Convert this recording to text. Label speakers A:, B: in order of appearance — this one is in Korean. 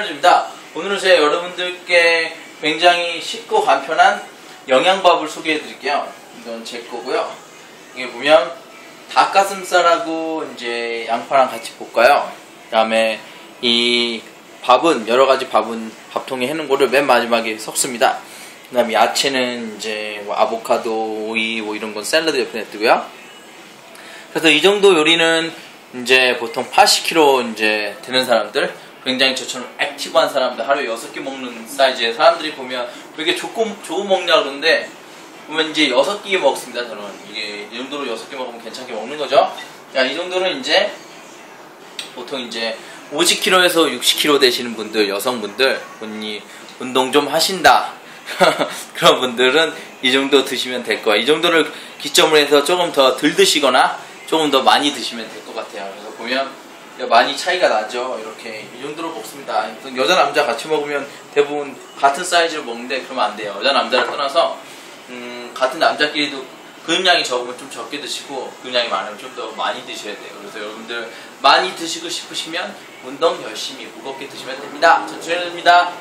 A: 입니다. 오늘은 제가 여러분들께 굉장히 쉽고 간편한 영양밥을 소개해 드릴게요. 이건 제 거고요. 이게 보면 닭가슴살하고 이제 양파랑 같이 볶아요. 그 다음에 이 밥은 여러 가지 밥은 밥통에 해놓은 거를 맨 마지막에 섞습니다. 그 다음에 야채는 이제 뭐 아보카도, 오이 뭐 이런 건 샐러드 옆에 냅두고요. 그래서 이 정도 요리는 이제 보통 80kg 이제 되는 사람들, 굉장히 저처럼 액티브한 사람들, 하루에 6개 먹는 사이즈의 사람들이 보면 왜 이렇게 좋고, 좋은 먹냐 그러는데, 보면 이제 6개 먹습니다, 저는. 이게 이 정도로 6개 먹으면 괜찮게 먹는 거죠. 야, 이 정도는 이제 보통 이제 50kg에서 60kg 되시는 분들, 여성분들, 본인이 운동 좀 하신다. 그런 분들은 이 정도 드시면 될 거예요. 이 정도를 기점으로 해서 조금 더 덜 드시거나 조금 더 많이 드시면 될 것 같아요. 그래서 보면 많이 차이가 나죠. 이렇게 이 정도로 먹습니다. 여자 남자 같이 먹으면 대부분 같은 사이즈로 먹는데 그러면 안 돼요. 여자 남자를 떠나서 음, 같은 남자끼리도 근육량이 적으면 좀 적게 드시고 근육량이 많으면 좀 더 많이 드셔야 돼요. 그래서 여러분들 많이 드시고 싶으시면 운동 열심히 무겁게 드시면 됩니다. 전주현입니다.